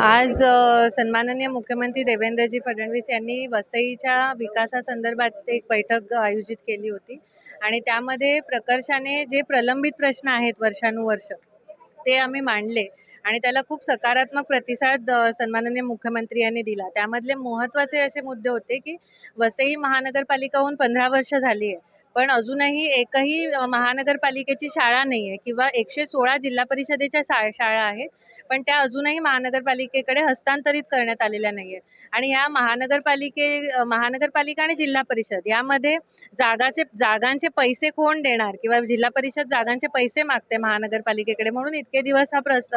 आज सन्माननीय मुख्यमंत्री देवेंद्रजी फडणवीस यांनी वसईच्या विकासासंदर्भात एक बैठक आयोजित केली होती. आणि त्यामध्ये प्रकर्षाने जे प्रलंबित प्रश्न आहेत वर्षानुवर्ष ते आम्ही मांडले. आणि त्याला खूप सकारात्मक प्रतिसाद सन्माननीय मुख्यमंत्री यांनी दिला. त्यामधले महत्त्वाचे असे मुद्दे होते की वसई महानगरपालिकाहून पंधरा वर्ष झाली आहे. पण अजूनही एकही महानगरपालिकेची शाळा नाही आहे किंवा एकशे सोळा जिल्हा परिषदेच्या शा शाळा आहेत. पण त्या अजूनही महानगरपालिकेकडे हस्तांतरित करण्यात आलेल्या नाही आहेत आणि या महानगरपालिके महानगरपालिका आणि जिल्हा परिषद यामध्ये जागाचे जागांचे पैसे कोण देणार किंवा जिल्हा परिषद जागांचे पैसे मागते महानगरपालिकेकडे म्हणून इतके दिवस हा प्रस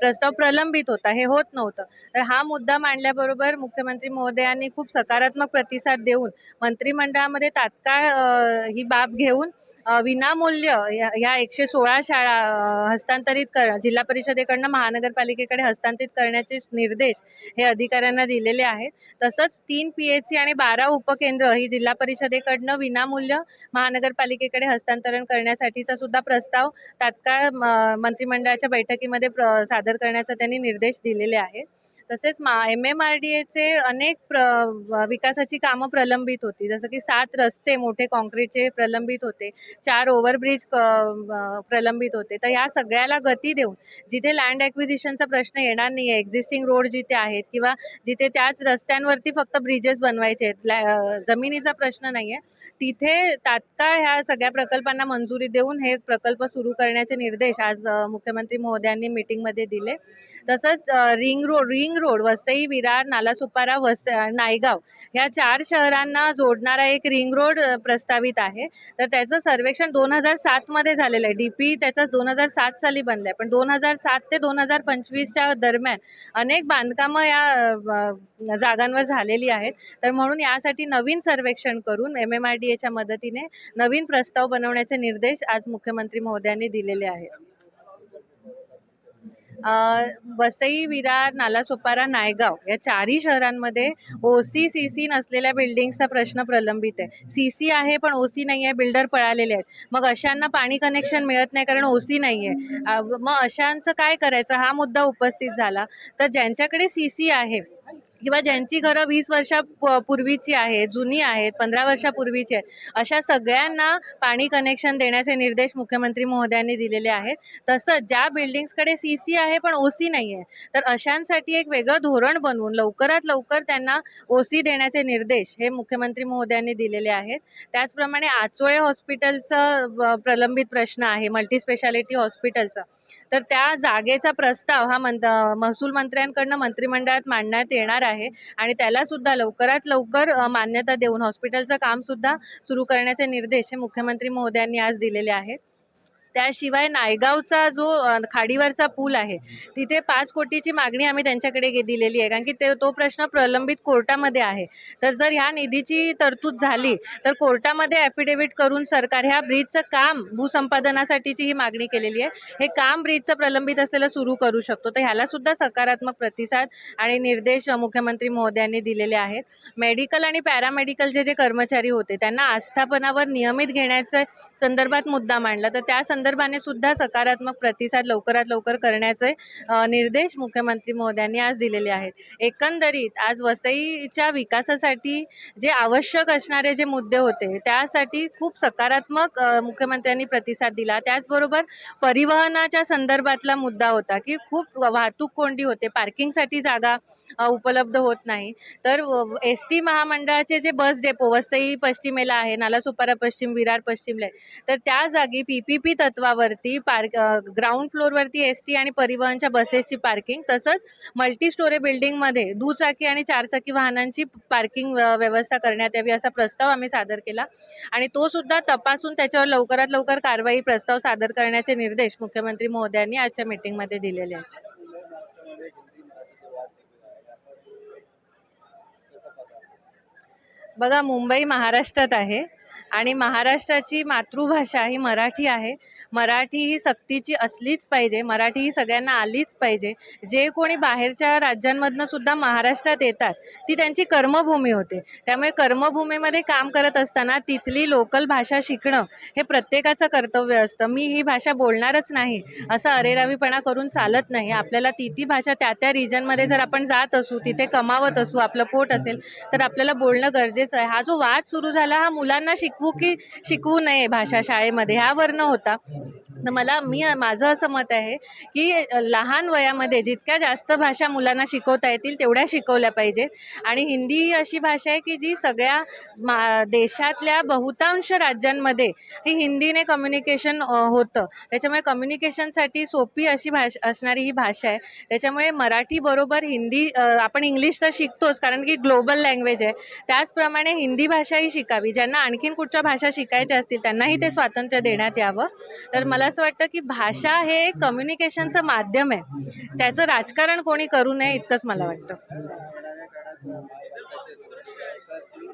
प्रस्ताव प्रलंबित होता हे होत नव्हतं. तर हा मुद्दा मांडल्याबरोबर मुख्यमंत्री महोदयांनी खूप सकारात्मक प्रतिसाद देऊन मंत्रिमंडळामध्ये तात्काळ ही बाब घेऊन विनामूल्य या ह्या एकशे सोळा शाळा हस्तांतरित कर जिल्हा परिषदेकडनं महानगरपालिकेकडे हस्तांतरित करण्याचे निर्देश हे अधिकाऱ्यांना दिलेले आहेत. तसंच तीन पी एच सी आणि बारा उपकेंद्र ही जिल्हा परिषदेकडनं विनामूल्य महानगरपालिकेकडे हस्तांतरण करण्यासाठीचा सुद्धा प्रस्ताव तात्काळ म- मंत्रिमंडळाच्या बैठकीमध्ये प्र सादर करण्याचा त्यांनी निर्देश दिलेले आहेत. तसेच मा एम एम आर डी एचे अनेक प्र विकासाची कामं प्रलंबित होती. जसं की सात रस्ते मोठे कॉन्क्रीटचे प्रलंबित होते. चार ओव्हरब्रिज क- प्रलंबित होते. तर ह्या सगळ्याला गती देऊन जिथे लँड ॲक्विजिशनचा प्रश्न येणार नाही आहे एक्झिस्टिंग रोड जिथे आहेत किंवा जिथे त्याच रस्त्यांवरती फक्त ब्रिजेस बनवायचे आहेत लॅ- जमिनीचा प्रश्न नाही आहे तिथे तात्काळ ह्या सगळ्या प्रकल्पांना मंजुरी देऊन हे प्रकल्प सुरू करण्याचे निर्देश आज मुख्यमंत्री महोदयांनी मीटिंगमध्ये दिले. तसंच ring road ring road Vasai Virar Nalasopara वस नायगाव ह्या चार शहरांना जोडणारा एक रिंग रोड प्रस्तावित आहे. तर त्याचं सर्वेक्षण दोन हजार सातमध्ये झालेलं आहे. डी पी त्याचं दोन हजार सात साली बनलं आहे पण दोन हजार सात ते दोन हजार पंचवीसच्या दरम्यान अनेक बांधकामं या जागांवर झालेली आहेत. तर म्हणून यासाठी नवीन सर्वेक्षण करून एम एम आर डी एच्या मदतीने नवीन प्रस्ताव बनवण्याचे निर्देश आज मुख्यमंत्री महोदयांनी दिलेले आहेत. वसई विरार नालासोपारा नायगाव या चारही शहरांमध्ये ओ सी सी सी नसलेल्या बिल्डिंग्सचा प्रश्न प्रलंबित आहे. सी सी आहे पण ओ सी नाही आहे बिल्डर पळालेले आहेत. मग अशांना पाणी कनेक्शन मिळत नाही कारण ओ सी नाही आहे. मग अशांचं काय करायचं? हा मुद्दा उपस्थित झाला. तर ज्यांच्याकडे सी सी आहे किंवा ज्यांची घरं वीस वर्षा प- पूर्वीची आहेत जुनी आहेत पंधरा वर्षापूर्वीची आहेत अशा सगळ्यांना पाणी कनेक्शन देण्याचे निर्देश मुख्यमंत्री महोदयांनी दिलेले आहेत. तसंच ज्या बिल्डिंग्सकडे सी सी आहे पण ओ सी नाही आहे तर अशांसाठी एक वेगळं धोरण बनवून लवकरात लवकर त्यांना ओ सी देण्याचे निर्देश हे मुख्यमंत्री महोदयांनी दिलेले आहेत. त्याचप्रमाणे आचोळे हॉस्पिटलचं प्रलंबित प्रश्न आहे मल्टीस्पेशालिटी हॉस्पिटलचा तर त्या जागेचा प्रस्ताव हा मंत महसूल मंत्र्यांकडनं मंत्रिमंडळात मांडण्यात येणार आहे. आणि त्यालासुद्धा लवकरात लवकर मान्यता देऊन हॉस्पिटलचं कामसुद्धा सुरू करण्याचे निर्देश हे मुख्यमंत्री महोदयांनी आज दिलेले आहेत. त्याशिवाय नायगावचा जो खाडीवरचा पूल आहे तिथे पाच कोटीची मागणी आम्ही त्यांच्याकडे गे- दिलेली आहे. कारण की ते तो प्रश्न प्रलंबित कोर्टामध्ये आहे. तर जर ह्या निधीची तरतूद झाली तर कोर्टामध्ये ॲफिडेव्हिट करून सरकार ह्या ब्रिजचं काम भूसंपादनासाठीची ही मागणी केलेली आहे. हे काम ब्रिजचं प्रलंबित असलेलं सुरू करू शकतो. तर ह्याला सुद्धा सकारात्मक प्रतिसाद आणि निर्देश मुख्यमंत्री महोदयांनी दिलेले आहेत. मेडिकल आणि पॅरामेडिकलचे जे कर्मचारी होते त्यांना आस्थापनावर नियमित घेण्याच्या संदर्भात मुद्दा मांडला. तर त्या संदर्भाने सुद्धा सकारात्मक प्रतिसाद लवकरात लवकर करण्याचे निर्देश मुख्यमंत्री महोदयांनी आज दिलेले आहेत. एकंदरीत आज वसईच्या विकासासाठी जे आवश्यक असणारे जे मुद्दे होते त्यासाठी खूप सकारात्मक मुख्यमंत्र्यांनी प्रतिसाद दिला. त्याचबरोबर परिवहनाच्या संदर्भातला मुद्दा होता की खूप वाहतूक कोंडी होते पार्किंगसाठी जागा उपलब्ध होत नाही. तर एस टी महामंडळाचे जे बस डेपो वसई पश्चिमेला आहे नालासुपारा पश्चिम विरार पश्चिमला आहे तर त्या जागी पी पी पी तत्वावरती पार्क ग्राउंड फ्लोअरवरती एस टी आणि परिवहनच्या बसेसची पार्किंग तसंच मल्टी स्टोरे बिल्डिंगमध्ये दुचाकी आणि चारचाकी वाहनांची पार्किंग व्यवस्था करण्यात यावी असा प्रस्ताव आम्ही सादर केला. आणि तो सुद्धा तपासून त्याच्यावर लवकरात लवकर कारवाई प्रस्ताव सादर करण्याचे निर्देश मुख्यमंत्री महोदयांनी आजच्या मीटिंगमध्ये दिलेले आहेत. बघा मुंबई महाराष्ट्रात आहे. आणि महाराष्ट्राची मातृभाषा ही मराठी आहे. मराठी ही सक्तीची असलीच पाहिजे मराठी ही सगळ्यांना आलीच पाहिजे. जे कोणी बाहेरच्या राज्यांमधनं सुद्धा महाराष्ट्रात येतात ती त्यांची कर्मभूमी होते. त्यामुळे कर्मभूमीमध्ये काम करत असताना तिथली लोकल भाषा शिकणं हे प्रत्येकाचं कर्तव्य असतं. मी ही भाषा बोलणारच नाही असं अरेरावीपणा करून चालत नाही. आपल्याला ती ती भाषा त्या त्या रिजनमध्ये जर आपण जात असू तिथे कमावत असू आपलं पोट असेल तर आपल्याला बोलणं गरजेचं आहे. हा जो वाद सुरू झाला हा मुलांना शिक शिकवू की शिकवू नये भाषा शाळेमध्ये? ह्यावरनं होता. तर मला मी माझं असं मत आहे की लहान वयामध्ये जितक्या जास्त भाषा मुलांना शिकवता येतील तेवढ्या शिकवल्या पाहिजे. आणि हिंदी ही अशी भाषा आहे की जी सगळ्या मा देशातल्या बहुतांश राज्यांमध्ये ही हिंदीने कम्युनिकेशन होतं. त्याच्यामुळे कम्युनिकेशनसाठी सोपी अशी भाषा असणारी ही भाषा आहे. त्याच्यामुळे मराठीबरोबर हिंदी आपण इंग्लिश तर शिकतोच कारण की ग्लोबल लँग्वेज आहे. त्याचप्रमाणे हिंदी भाषा ही शिकावी ज्यांना आणखीन कुठच्या भाषा शिकायच्या असतील त्यांनाही ते स्वातंत्र्य देण्यात यावं. तर मला असं वाटतं की भाषा हे कम्युनिकेशनचं माध्यम आहे. त्याचं राजकारण कोणी करू नये इतकंच मला वाटतं येणाऱ्या काळात महाराष्ट्राचे काय का तुम्ही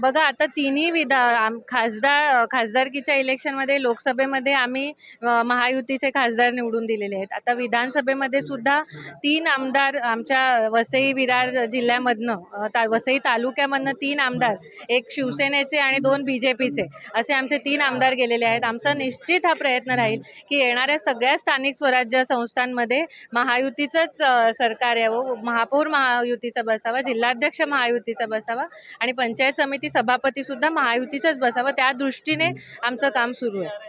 बघा आता तिन्ही विधा आम खासदार खासदारकीच्या इलेक्शनमध्ये लोकसभेमध्ये आम्ही अ, महायुतीचे खासदार निवडून दिलेले आहेत. आता विधानसभेमध्ये सुद्धा तीन आमदार आमच्या वसई विरार जिल्ह्यामधनं अ, ता वसई तालुक्यामधनं तीन आमदार एक शिवसेनेचे आणि दोन बी जे पीचे असे आमचे तीन आमदार गेलेले आहेत. आमचा निश्चित हा प्रयत्न राहील की येणाऱ्या सगळ्या स्थानिक स्वराज्य संस्थांमध्ये महायुतीचंच अ, सरकार यावं. महापौर महायुतीचा बसावा जिल्हाध्यक्ष महायुतीचा बसावा आणि पंचायत समिती सभापती सुद्धा महायुतीचाच बसावा त्या दृष्टीने आमचं काम सुरू आहे.